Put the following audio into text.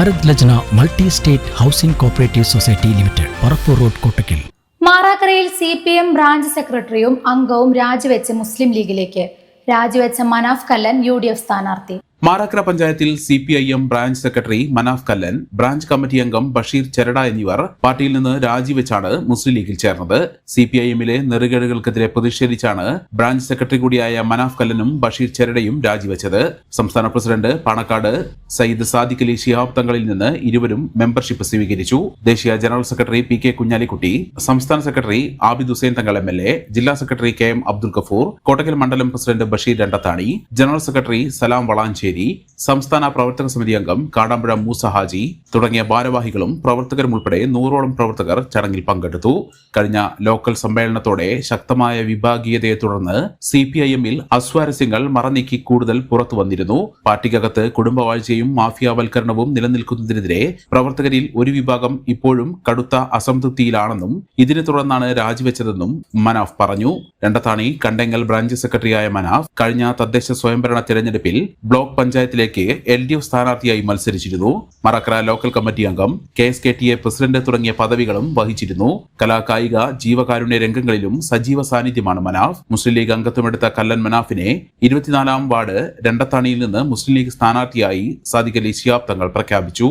Bharat Lajna multi state housing cooperative society limited Parappur road Kottakkal. മാറാക്കരയിൽ C P M branch സെക്രട്ടറിയും അംഗവും രാജിവെച്ച് മുസ്ലിം ലീഗിലേക്ക് രാജിവെച്ച Manaf Kallan U D F സ്ഥാനാർത്ഥി. മാറാക്കര പഞ്ചായത്തിൽ C P I M branch secretary Manaf Kallan branch committee അംഗം ബഷീർ ചെരട എന്നിവർ പാർട്ടിയിൽ നിന്ന് രാജിവെച്ചാണ് മുസ്ലിം ലീഗിൽ ചേർന്നത്. സി പി ഐ എമ്മിലെ നെറുകേടുകൾക്കെതിരെ പ്രതിഷേധിച്ചാണ് ബ്രാഞ്ച് സെക്രട്ടറി കൂടിയായ മനാഫ് കല്ലനും ബഷീർ ചെരടയും രാജിവെച്ചത്. സംസ്ഥാന പ്രസിഡന്റ് പാണക്കാട് സയ്യിദ് സാദിഖ് അലി ശിഹാബ് തങ്ങളിൽ നിന്ന് ഇരുവരും മെമ്പർഷിപ്പ് സ്വീകരിച്ചു. ദേശീയ general secretary P K Kunhalikutty സംസ്ഥാന secretary Abid Hussain Thangal M L A ജില്ലാ secretary K M Abdul Gafoor Kottakkal മണ്ഡലം president Basheer Randathani general secretary Salam Valanchery സംസ്ഥാന പ്രവർത്തക സമിതി അംഗം കാടാമ്പുഴ മൂസ ഹാജി തുടങ്ങിയ ഭാരവാഹികളും പ്രവർത്തകരും ഉൾപ്പെടെ നൂറോളം പ്രവർത്തകർ ചടങ്ങിൽ പങ്കെടുത്തു. കഴിഞ്ഞ ലോക്കൽ സമ്മേളനത്തോടെ ശക്തമായ വിഭാഗീയതയെ തുടർന്ന് സി പി ഐ എമ്മിൽ അസ്വാരസ്യങ്ങൾ മറനീക്കി കൂടുതൽ പുറത്തു വന്നിരുന്നു. പാർട്ടിക്കകത്ത് കുടുംബവാഴ്ചയും മാഫിയാവൽക്കരണവും നിലനിൽക്കുന്നതിനെതിരെ പ്രവർത്തകരിൽ ഒരു വിഭാഗം ഇപ്പോഴും കടുത്ത അസംതൃപ്തിയിലാണെന്നും ഇതിനെ തുടർന്നാണ് രാജിവെച്ചതെന്നും മനാഫ് പറഞ്ഞു. രണ്ടത്താണി കണ്ടെങ്കൽ ബ്രാഞ്ച് സെക്രട്ടറിയായ മനാഫ് കഴിഞ്ഞ തദ്ദേശ സ്വയംഭരണ തെരഞ്ഞെടുപ്പിൽ ബ്ലോക്ക് പഞ്ചായത്തിലേക്ക് എൽ ഡി എഫ് സ്ഥാനാർത്ഥിയായി മത്സരിച്ചിരുന്നു. മറക്കര ലോക്കൽ കമ്മിറ്റി അംഗം K S K T A president തുടങ്ങിയ പദവികളും വഹിച്ചിരുന്നു. കലാകായിക ജീവകാരുണ്യ രംഗങ്ങളിലും സജീവ സാന്നിധ്യമാണ് മനാഫ്. മുസ്ലിം ലീഗ് അംഗത്വമെടുത്ത കല്ലൻ മനാഫിനെ ഇരുപത്തിനാലാം വാർഡ് രണ്ടത്താണിയിൽ നിന്ന് മുസ്ലിം ലീഗ് സ്ഥാനാർത്ഥിയായി സാദിഖലി ശിയാബ് തങ്ങൾ പ്രഖ്യാപിച്ചു.